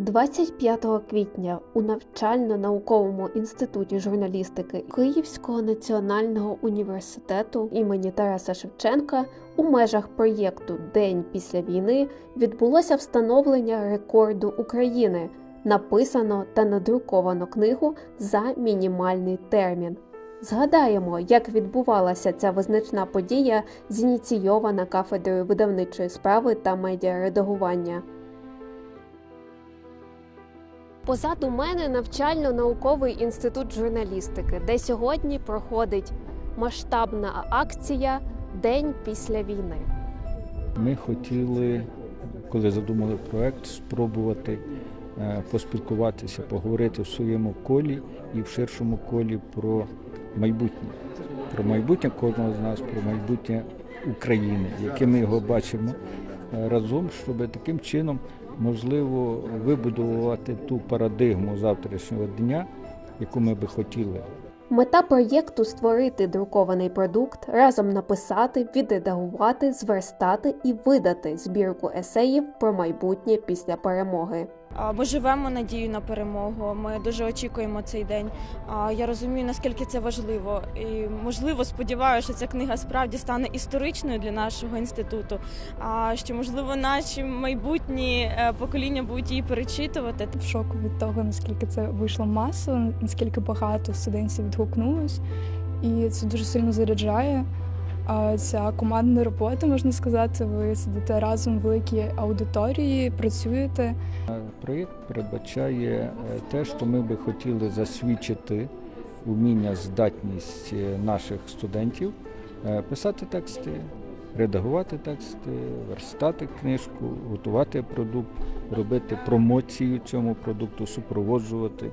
25 квітня у навчально-науковому інституті журналістики Київського національного університету імені Тараса Шевченка у межах проєкту День після війни відбулося встановлення рекорду України. Написано та надруковано книгу за мінімальний термін. Згадаємо, як відбувалася ця визначна подія, зініційована кафедрою видавничої справи та медіаредагування. Позаду мене навчально-науковий інститут журналістики, де сьогодні проходить масштабна акція День після війни. Ми хотіли, коли задумали проект, спробувати е, поспілкуватися, поговорити в своєму колі і в ширшому колі про майбутнє, про майбутнє кожного з нас, про майбутнє України, яке ми його бачимо е, разом, щоб таким чином можливо вибудувати ту парадигму завтрашнього дня, яку ми би хотіли Мета проєкту створити друкований продукт, разом написати, відредагувати, зверстати і видати збірку есеїв про майбутнє після перемоги. Ми живемо надію на перемогу. Ми дуже очікуємо цей день. Я розумію, наскільки це важливо, і можливо сподіваюся, що ця книга справді стане історичною для нашого інституту. А що можливо наші майбутні е, покоління будуть її перечитувати. в шоку від того, наскільки це вийшло масово, наскільки багато студентів відгукнулось, і це дуже сильно заряджає. Ця командна робота, можна сказати, ви сидите разом в великій аудиторії, працюєте. Проєкт передбачає е, те, що ми би хотіли засвідчити уміння, здатність е, наших студентів е, писати тексти, редагувати тексти, верстати книжку, готувати продукт, робити промоцію цьому продукту, супроводжувати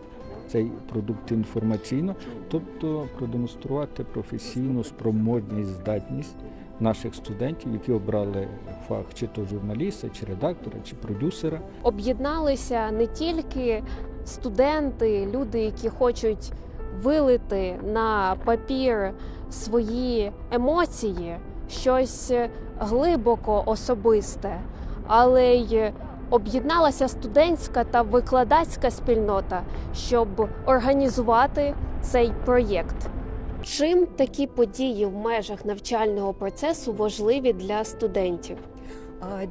цей продукт інформаційно, тобто продемонструвати професійну спроможність, здатність наших студентів, які обрали фах чи то журналіста, чи редактора, чи продюсера. Об'єдналися не тільки студенти, люди, які хочуть вилити на папір свої емоції, щось глибоко особисте, але й об'єдналася студентська та викладацька спільнота, щоб організувати цей проєкт. Чим такі події в межах навчального процесу важливі для студентів?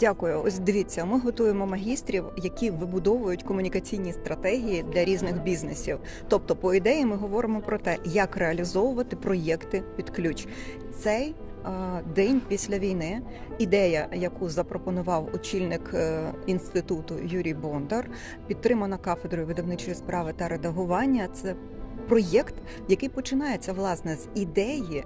Дякую. Ось дивіться, ми готуємо магістрів, які вибудовують комунікаційні стратегії для різних бізнесів. Тобто, по ідеї, ми говоримо про те, як реалізовувати проєкти під ключ. Цей день після війни, ідея, яку запропонував очільник е, інституту Юрій Бондар, підтримана кафедрою видавничої справи та редагування. Це Проєкт, який починається власне з ідеї,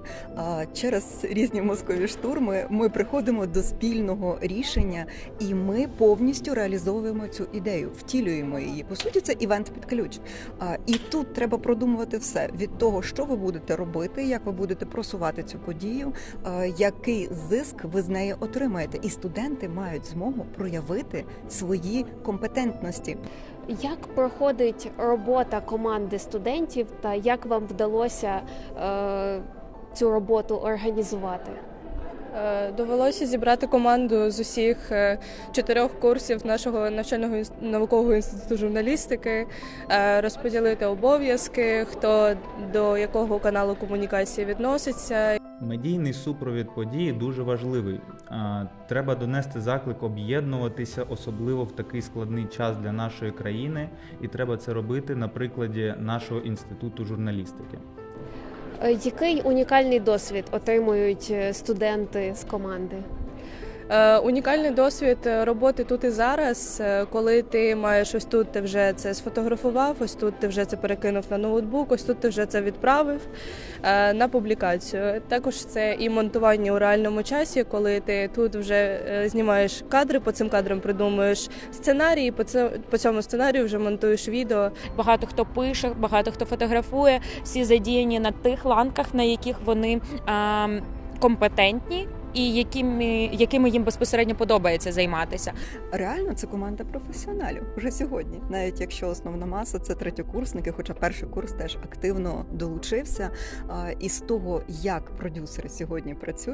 через різні мозкові штурми ми приходимо до спільного рішення, і ми повністю реалізовуємо цю ідею, втілюємо її. По суті, це івент під ключ. І тут треба продумувати все від того, що ви будете робити, як ви будете просувати цю подію, який зиск ви з неї отримаєте. І студенти мають змогу проявити свої компетентності. Як проходить робота команди студентів та як вам вдалося е, цю роботу організувати? Е, Довелося зібрати команду з усіх е, чотирьох курсів нашого навчального наукового інституту журналістики, е, розподілити обов'язки, хто до якого каналу комунікації відноситься. Медійний супровід події дуже важливий. Треба донести заклик об'єднуватися, особливо в такий складний час для нашої країни, і треба це робити на прикладі нашого інституту журналістики. Е, Який унікальний досвід отримують е, студенти з команди? Е, Унікальний досвід е, роботи тут і зараз, е, коли ти маєш ось тут ти вже це сфотографував, ось тут ти вже це перекинув на ноутбук, ось тут ти вже це відправив на публікацію. Також це і монтування у реальному часі, коли ти тут вже знімаєш кадри, по цим кадрам придумуєш сценарій, по цьому сценарію вже монтуєш відео. багато хто пише, багато хто фотографує, всі задіяні на тих ланках, на яких вони компетентні. І якими, якими їм безпосередньо подобається займатися. Реально, це команда професіоналів вже сьогодні, навіть якщо основна маса це третьокурсники, хоча перший курс теж активно долучився. І з того, як продюсери сьогодні працюють.